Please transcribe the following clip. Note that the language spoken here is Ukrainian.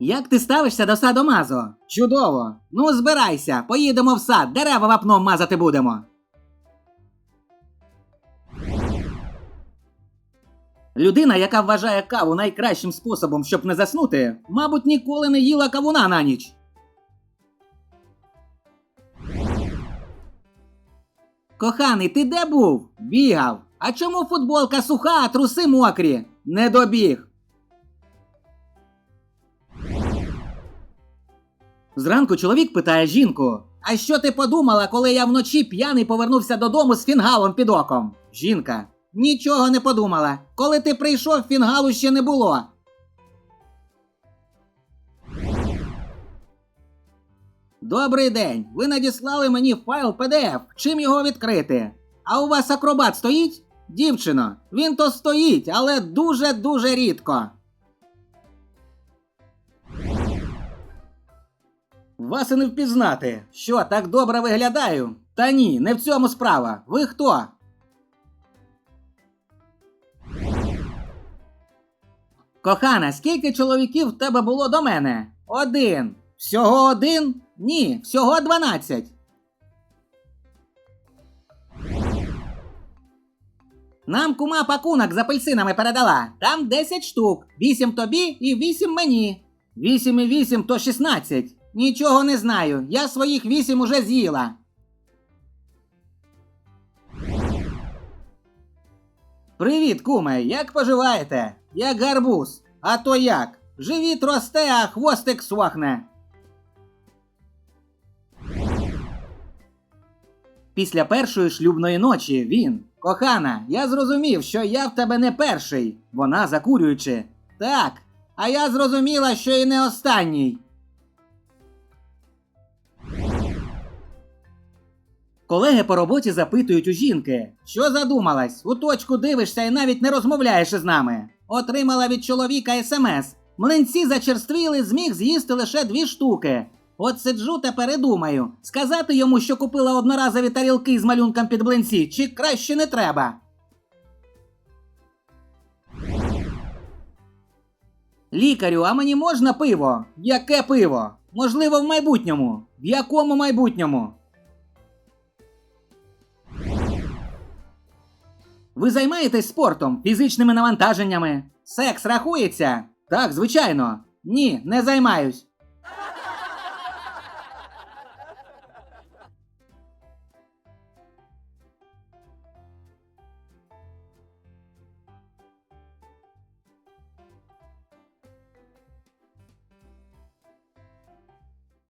Як ти ставишся до садомазо? Чудово. Ну, збирайся, поїдемо в сад, дерева вапном мазати будемо. Людина, яка вважає каву найкращим способом, щоб не заснути, мабуть, ніколи не їла кавуна на ніч. Коханий, ти де був? Бігав. А чому футболка суха, а труси мокрі? Не добіг. Зранку чоловік питає жінку: А що ти подумала, коли я вночі п'яний повернувся додому з фінгалом під оком? Жінка. Нічого не подумала. Коли ти прийшов, фінгалу ще не було. Добрий день. Ви надіслали мені файл PDF. Чим його відкрити? А у вас акробат стоїть? Дівчино, він то стоїть, але дуже-дуже рідко. Вас і не впізнати. Що, так добре виглядаю? Та ні, не в цьому справа. Ви хто? Кохана, скільки чоловіків в тебе було до мене? Один. Всього один? Ні, всього дванадцять. Нам кума пакунок з апельсинами передала. Там 10 штук. 8 тобі і 8 мені. 8 і 8 то 16. Нічого не знаю. Я своїх 8 уже з'їла. Привіт, куме, як поживаєте? Як гарбуз. А то як? Живіт росте, а хвостик сохне. Після першої шлюбної ночі він. Кохана, я зрозумів, що я в тебе не перший. Вона закурюючи. Так. А я зрозуміла, що і не останній. Колеги по роботі запитують у жінки, що задумалась, у точку дивишся і навіть не розмовляєш із нами. Отримала від чоловіка смс. Млинці зачерствіли, зміг з'їсти лише дві штуки. От сиджу тепер і думаю, сказати йому, що купила одноразові тарілки з малюнком під блинці, чи краще не треба. Лікарю, а мені можна пиво? Яке пиво? Можливо, в майбутньому. В якому майбутньому? Ви займаєтесь спортом, фізичними навантаженнями? Секс рахується? Так, звичайно. Ні, не займаюсь.